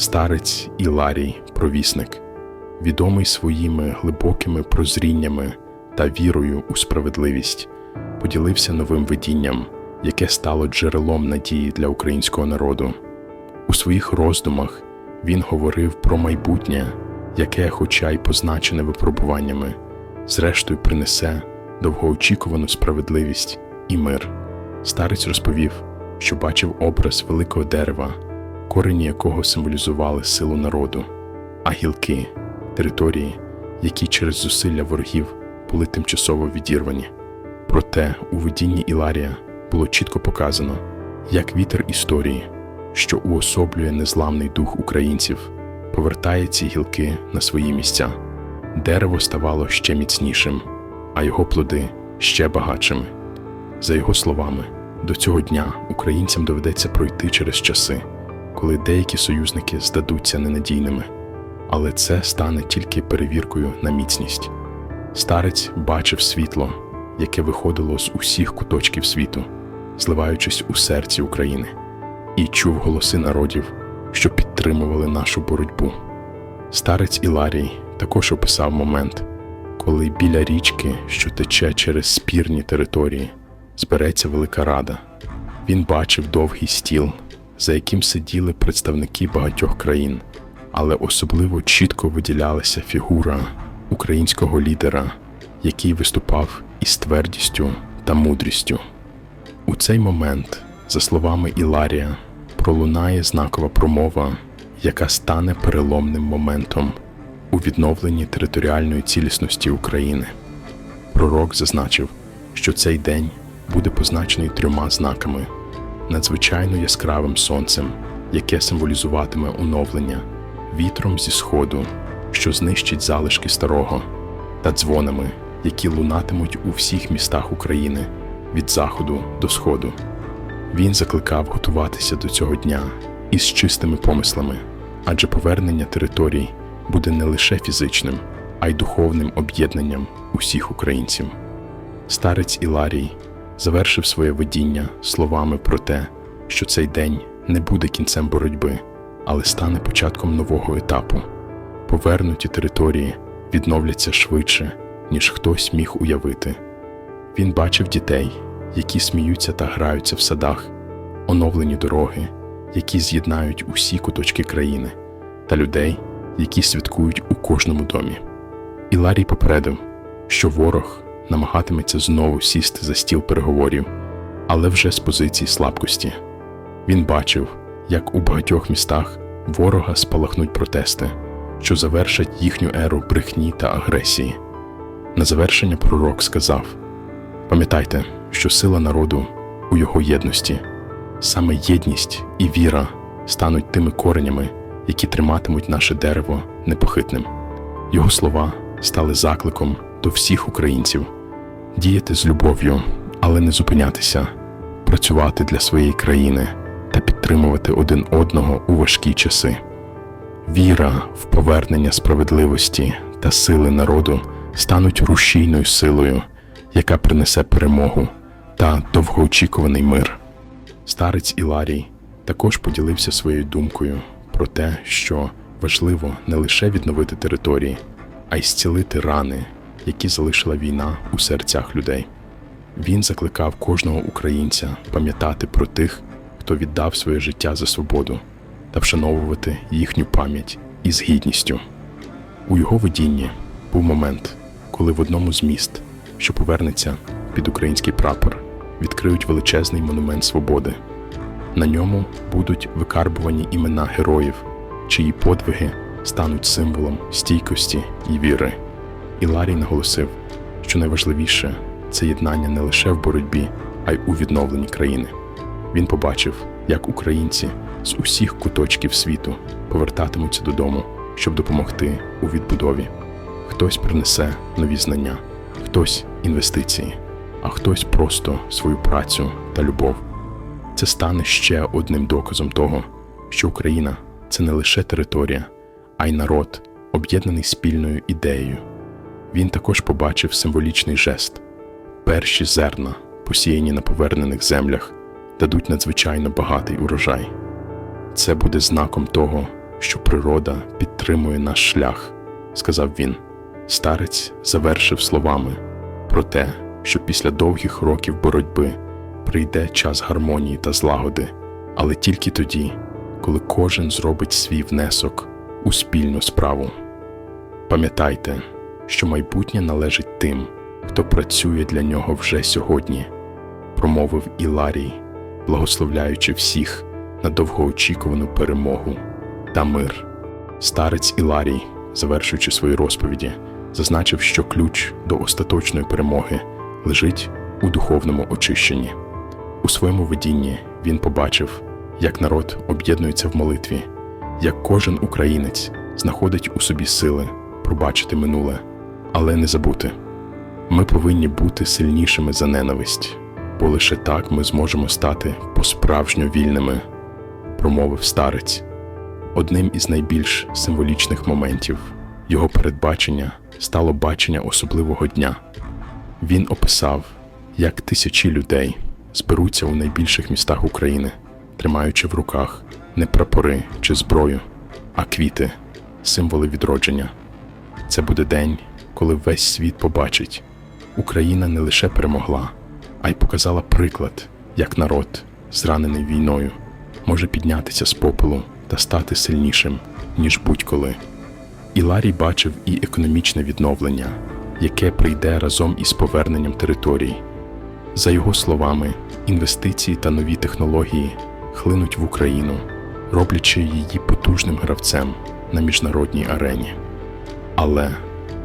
старець Іларій Провісник, відомий своїми глибокими прозріннями та вірою у справедливість, поділився новим видінням, яке стало джерелом надії для українського народу. У своїх роздумах він говорив про майбутнє, яке, хоча й позначене випробуваннями, зрештою принесе довгоочікувану справедливість і мир. Старець розповів, що бачив образ великого дерева, корені якого символізували силу народу, а гілки території, які через зусилля ворогів були тимчасово відірвані. Проте у видінні Іларія було чітко показано, як вітер історії, що уособлює незламний дух українців, повертає ці гілки на свої місця. Дерево ставало ще міцнішим, а його плоди ще багатшими. За його словами, до цього дня українцям доведеться пройти через часи, коли деякі союзники здадуться ненадійними, але це стане тільки перевіркою на міцність. Старець бачив світло, яке виходило з усіх куточків світу, зливаючись у серці України, і чув голоси народів, що підтримували нашу боротьбу. Старець Іларій також описав момент, коли біля річки, що тече через спірні території, збереться велика рада. Він бачив довгий стіл, за яким сиділи представники багатьох країн, але особливо чітко виділялася фігура українського лідера, який виступав із твердістю та мудрістю. У цей момент, за словами Іларія, пролунає знакова промова, яка стане переломним моментом у відновленні територіальної цілісності України. Пророк зазначив, що цей день буде позначений трьома знаками: надзвичайно яскравим сонцем, яке символізуватиме оновлення, вітром зі сходу, що знищить залишки старого, та дзвонами, які лунатимуть у всіх містах України від заходу до сходу. Він закликав готуватися до цього дня із чистими помислами, адже повернення територій буде не лише фізичним, а й духовним об'єднанням усіх українців. Старець Іларій завершив своє видіння словами про те, що цей день не буде кінцем боротьби, але стане початком нового етапу. Повернуті території відновляться швидше, ніж хтось міг уявити. Він бачив дітей, які сміються та граються в садах, оновлені дороги, які з'єднають усі куточки країни, та людей, які святкують у кожному домі. Іларій попередив, що ворог намагатиметься знову сісти за стіл переговорів, але вже з позиції слабкості. Він бачив, як у багатьох містах ворога спалахнуть протести, що завершать їхню еру брехні та агресії. На завершення пророк сказав: Пам'ятайте, що сила народу у його єдності, саме єдність і віра стануть тими коренями, які триматимуть наше дерево непохитним. Його слова стали закликом до всіх українців діяти з любов'ю, але не зупинятися, працювати для своєї країни та підтримувати один одного у важкі часи. Віра в повернення справедливості та сили народу стануть рушійною силою, яка принесе перемогу та довгоочікуваний мир. Старець Іларій також поділився своєю думкою про те, що важливо не лише відновити території, а й зцілити рани, які залишила війна у серцях людей. Він закликав кожного українця пам'ятати про тих, хто віддав своє життя за свободу, та вшановувати їхню пам'ять із гідністю. У його видінні був момент, коли в одному з міст, що повернеться під український прапор, відкриють величезний монумент свободи. На ньому будуть викарбувані імена героїв, чиї подвиги стануть символом стійкості і віри. Іларій наголосив, що найважливіше це єднання не лише в боротьбі, а й у відновленні країни. Він побачив, як українці з усіх куточків світу повертатимуться додому, щоб допомогти у відбудові. Хтось принесе нові знання, хтось інвестиції, а хтось просто свою працю та любов. Це стане ще одним доказом того, що Україна це не лише територія, а й народ, об'єднаний спільною ідеєю. Він також побачив символічний жест: перші зерна, посіяні на повернених землях, дадуть надзвичайно багатий урожай. Це буде знаком того, що природа підтримує наш шлях, сказав він. Старець завершив словами про те, що після довгих років боротьби прийде час гармонії та злагоди, але тільки тоді, коли кожен зробить свій внесок у спільну справу. Пам'ятайте, що майбутнє належить тим, хто працює для нього вже сьогодні, промовив Іларій, благословляючи всіх на довгоочікувану перемогу та мир. Старець Іларій, завершуючи свої розповіді, зазначив, що ключ до остаточної перемоги лежить у духовному очищенні. У своєму видінні він побачив, як народ об'єднується в молитві, як кожен українець знаходить у собі сили пробачити минуле, але не забути. Ми повинні бути сильнішими за ненависть, бо лише так ми зможемо стати по-справжньо вільними, промовив старець. Одним із найбільш символічних моментів його передбачення стало бачення особливого дня. Він описав, як тисячі людей зберуться у найбільших містах України, тримаючи в руках не прапори чи зброю, а квіти, символи відродження. Це буде день, коли весь світ побачить, Україна не лише перемогла, а й показала приклад, як народ, зранений війною, може піднятися з попелу та стати сильнішим, ніж будь-коли. Іларій бачив і економічне відновлення, яке прийде разом із поверненням територій. За його словами, інвестиції та нові технології хлинуть в Україну, роблячи її потужним гравцем на міжнародній арені. Але,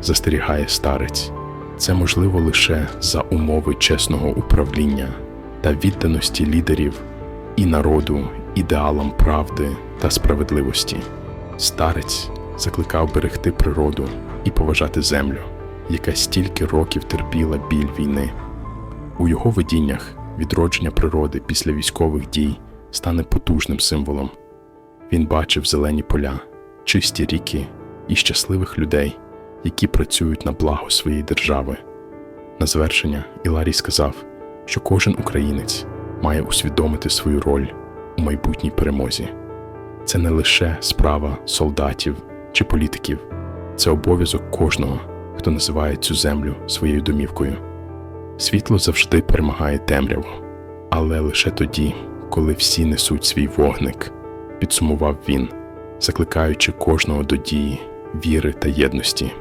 застерігає старець, це можливо лише за умови чесного управління та відданості лідерів і народу ідеалам правди та справедливості. Старець закликав берегти природу і поважати землю, яка стільки років терпіла біль війни. У його видіннях відродження природи після військових дій стане потужним символом. Він бачив зелені поля, чисті ріки і щасливих людей, які працюють на благо своєї держави. На завершення Іларій сказав, що кожен українець має усвідомити свою роль у майбутній перемозі. Це не лише справа солдатів чи політиків, це обов'язок кожного, хто називає цю землю своєю домівкою. Світло завжди перемагає темряву, але лише тоді, коли всі несуть свій вогник, підсумував він, закликаючи кожного до дії, віри та єдності.